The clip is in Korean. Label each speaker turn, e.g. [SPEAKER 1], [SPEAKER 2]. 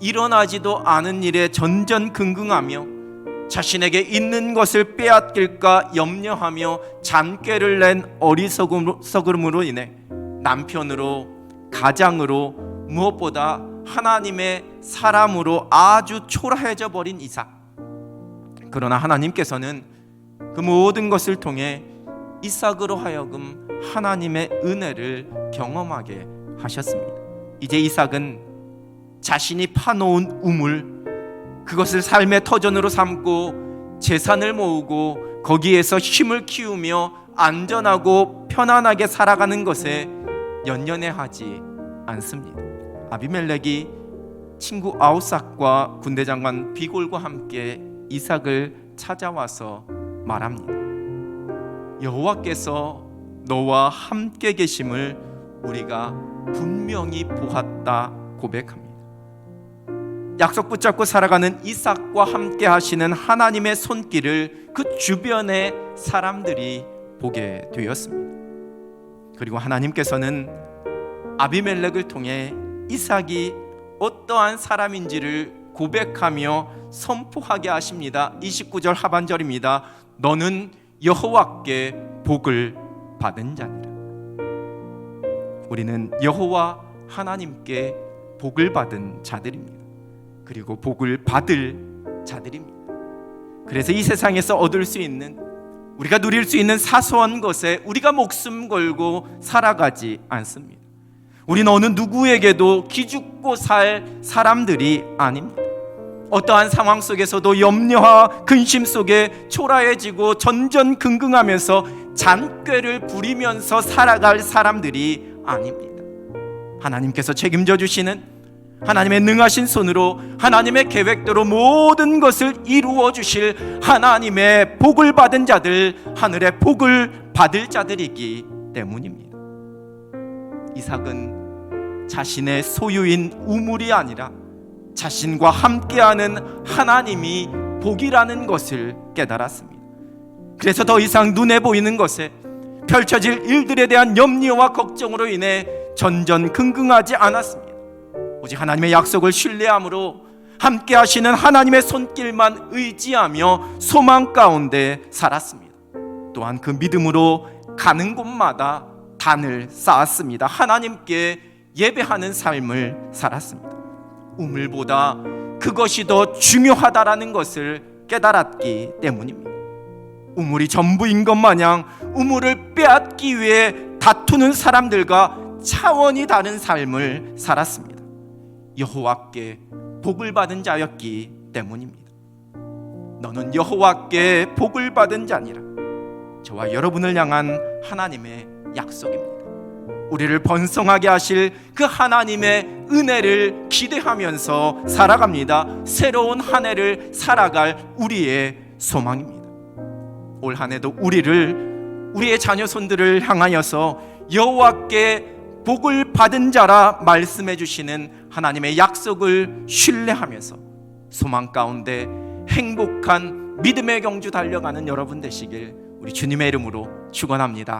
[SPEAKER 1] 일어나지도 않은 일에 전전긍긍하며 자신에게 있는 것을 빼앗길까 염려하며 잔꾀를 낸 어리석음으로 인해 남편으로 가장으로 무엇보다 하나님의 사람으로 아주 초라해져 버린 이삭. 그러나 하나님께서는 그 모든 것을 통해 이삭으로 하여금 하나님의 은혜를 경험하게 하셨습니다. 이제 이삭은 자신이 파놓은 우물 그것을 삶의 터전으로 삼고 재산을 모으고 거기에서 힘을 키우며 안전하고 편안하게 살아가는 것에 연연해하지 않습니다. 아비멜렉이 친구 아우삭과 군대 장관 비골과 함께 이삭을 찾아와서 말합니다. 여호와께서 너와 함께 계심을 우리가 분명히 보았다 고백합니다. 약속 붙잡고 살아가는 이삭과 함께 하시는 하나님의 손길을 그 주변의 사람들이 보게 되었습니다. 그리고 하나님께서는 아비멜렉을 통해 이삭이 어떠한 사람인지를 고백하며 선포하게 하십니다. 29절 하반절입니다. 너는 여호와께 복을 받은 자니라. 우리는 여호와 하나님께 복을 받은 자들입니다. 그리고 복을 받을 자들입니다. 그래서 이 세상에서 얻을 수 있는 우리가 누릴 수 있는 사소한 것에 우리가 목숨 걸고 살아가지 않습니다. 우리는 어느 누구에게도 기죽고 살 사람들이 아닙니다. 어떠한 상황 속에서도 염려와 근심 속에 초라해지고 전전긍긍하면서 잔꾀를 부리면서 살아갈 사람들이 아닙니다. 하나님께서 책임져 주시는 하나님의 능하신 손으로 하나님의 계획대로 모든 것을 이루어 주실 하나님의 복을 받은 자들, 하늘의 복을 받을 자들이기 때문입니다. 이삭은 자신의 소유인 우물이 아니라 자신과 함께하는 하나님이 복이라는 것을 깨달았습니다. 그래서 더 이상 눈에 보이는 것에 펼쳐질 일들에 대한 염려와 걱정으로 인해 전전긍긍하지 않았습니다. 오직 하나님의 약속을 신뢰함으로 함께 하시는 하나님의 손길만 의지하며 소망 가운데 살았습니다. 또한 그 믿음으로 가는 곳마다 단을 쌓았습니다. 하나님께 예배하는 삶을 살았습니다. 우물보다 그것이 더 중요하다라는 것을 깨달았기 때문입니다. 우물이 전부인 것 마냥 우물을 빼앗기 위해 다투는 사람들과 차원이 다른 삶을 살았습니다. 여호와께 복을 받은 자였기 때문입니다. 너는 여호와께 복을 받은 자니라. 저와 여러분을 향한 하나님의 약속입니다. 우리를 번성하게 하실 그 하나님의 은혜를 기대하면서 살아갑니다. 새로운 한 해를 살아갈 우리의 소망입니다. 올 한 해도 우리를 우리의 자녀 손들을 향하여서 여호와께 복을 받은 자라 말씀해 주시는 하나님의 약속을 신뢰하면서 소망 가운데 행복한 믿음의 경주 달려가는 여러분 되시길 우리 주님의 이름으로 축원합니다.